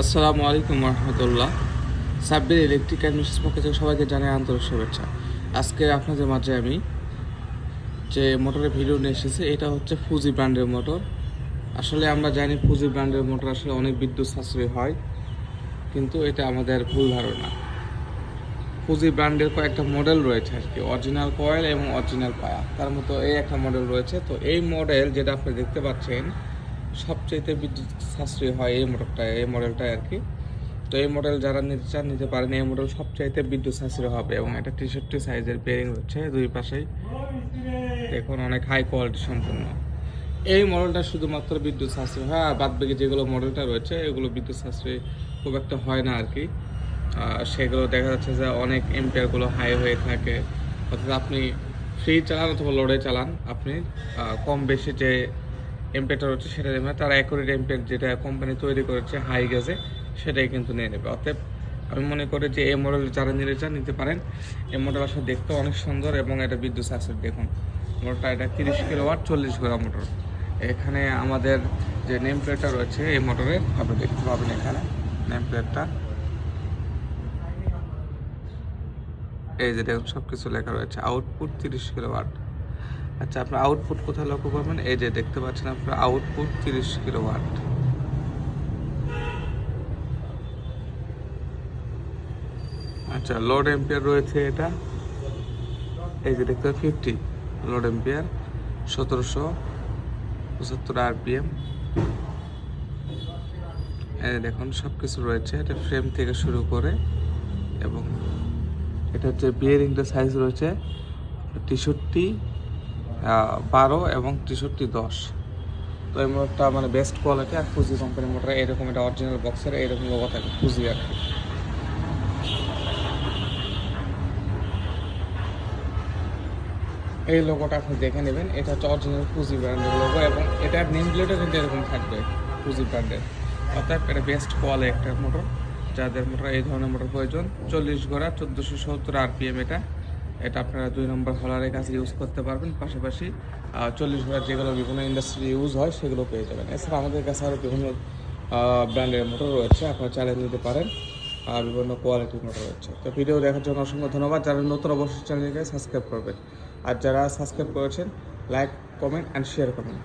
আসসালামু আলাইকুম রহমতুল্লাহ সাব্বির ইলেকট্রিক অ্যান্ড মিশিস পক্ষ থেকে সবাইকে জানাই আন্তরিক শুভেচ্ছা। আজকে আপনাদের মাঝে আমি যে মোটরের ভিডিও নিয়ে এসেছি, এটা হচ্ছে ফুজি ব্র্যান্ডের মোটর আসলে আমরা জানি ফুজি ব্র্যান্ডের মোটর আসলে অনেক বিদ্যুৎ সাশ্রয় হয়, কিন্তু এটা আমাদের ভুল ধারণা। ফুজি ব্র্যান্ডের কয়েকটা মডেল রয়েছে আর কি অরিজিনাল কয়েল এবং অরিজিনাল পায়া। তার মতো এই একটা মডেল রয়েছে। তো এই মডেল যেটা আপনি দেখতে পাচ্ছেন সবচেয়ে বিদ্যুৎ সাশ্রয়ী হয় এই মোটরটা এই মডেলটা আর কি তো এই মডেল যারা নিতে চান, নিতে পারেন, এই মডেল সবচাইতে বিদ্যুৎ সাশ্রয় হবে এবং এটা তেষট্টি সাইজের বেরিং হচ্ছে দুই পাশেই। দেখুন, অনেক হাই কোয়ালিটি সম্পূর্ণ। এই মডেলটা শুধুমাত্র বিদ্যুৎ সাশ্রয় হয়, আর বাদ বাকি যেগুলো মডেলটা রয়েছে, এগুলো বিদ্যুৎ সাশ্রয়ী খুব একটা হয় না আর কি সেগুলো দেখা যাচ্ছে যে অনেক এম্পিয়ারগুলো হাই হয়ে থাকে। অর্থাৎ আপনি ফ্রি চালান অথবা লোডে চালান, আপনি কম বেশি যে এম্পিয়ারটা রয়েছে সেটা নেবে তারা অ্যাকুরেট এম্পিয়ার যেটা কোম্পানি তৈরি করেছে হাই গেজে সেটাই কিন্তু নিয়ে নেবে। অতএব আমি মনে করি যে এই মডেল যারা নিতে চান নিতে পারেন, এই মডেল আসলে দেখতে অনেক সুন্দর এবং এটা বিদ্যুৎ সাশ্রয় দেখুন। মোটরটা এটা তিরিশ কিলো ওয়াট চল্লিশ গ্রাম মোটর। এখানে আমাদের যে নেম প্লেটটা রয়েছে, এই মোটরে আপনি দেখতে পাবেন এখানে নেম প্লেটটা এই যে দেখুন সব কিছু লেখা রয়েছে আউটপুট তিরিশ কিলো ওয়াট আচ্ছা আপনার আউটপুট কোথায় লক্ষ্য করবেন? এই যে দেখতে পাচ্ছেন আপনার আউটপুট তিরিশ কিলো ওয়াট আচ্ছা লোড এম্পিয়ার রয়েছে এটা। এই যে দেখতে ফিফটি লোড এম্পিয়ার সতেরোশো পঁচাত্তর আরপিএম এই দেখুন সব কিছু রয়েছে, এটা ফ্রেম থেকে শুরু করে, এবং এটা হচ্ছে বিয়ারিংটা সাইজ রয়েছে তেষট্টি বারো এবং তেষট্টি দশ। তো এই মোটরটা মানে বেস্ট কোয়ালিটি আর ফুজি কোম্পানির মোটর এরকম এটা অরিজিনাল বক্সের এরকম লোগো থাকে ফুজি আর কি। এই লোগোটা আপনি দেখে নেবেন, এটা হচ্ছে অরিজিনাল ফুজি ব্র্যান্ডের লোগো এবং এটার নেম প্লেটও কিন্তু এরকম থাকবে ফুজি ব্র্যান্ডের অর্থাৎ এটা বেস্ট কোয়ালিটি একটা মোটর যাদের মোটর এই ধরনের মোটর প্রয়োজন, চল্লিশ ঘোড়া চোদ্দোশো সত্তর আরপিএম এটা এটা আপনারা দুই নম্বর হলারের কাছে ইউজ করতে পারবেন। পাশাপাশি চল্লিশ ঘোড়ার যেগুলো বিভিন্ন ইন্ডাস্ট্রি ইউজ হয়, সেগুলো পেয়ে যাবেন। এছাড়া আমাদের কাছে আরও বিভিন্ন ব্র্যান্ডের মোটর রয়েছে। আপনারা চ্যালেঞ্জ নিতে পারেন। আর বিভিন্ন কোয়ালিটির মোটর রয়েছে। তো ভিডিও দেখার জন্য অসংখ্য ধন্যবাদ। যারা নতুন অবশ্যই চ্যানেলকে সাবস্ক্রাইব করবেন। আর যারা সাবস্ক্রাইব করেছেন লাইক কমেন্ট অ্যান্ড শেয়ার করবেন।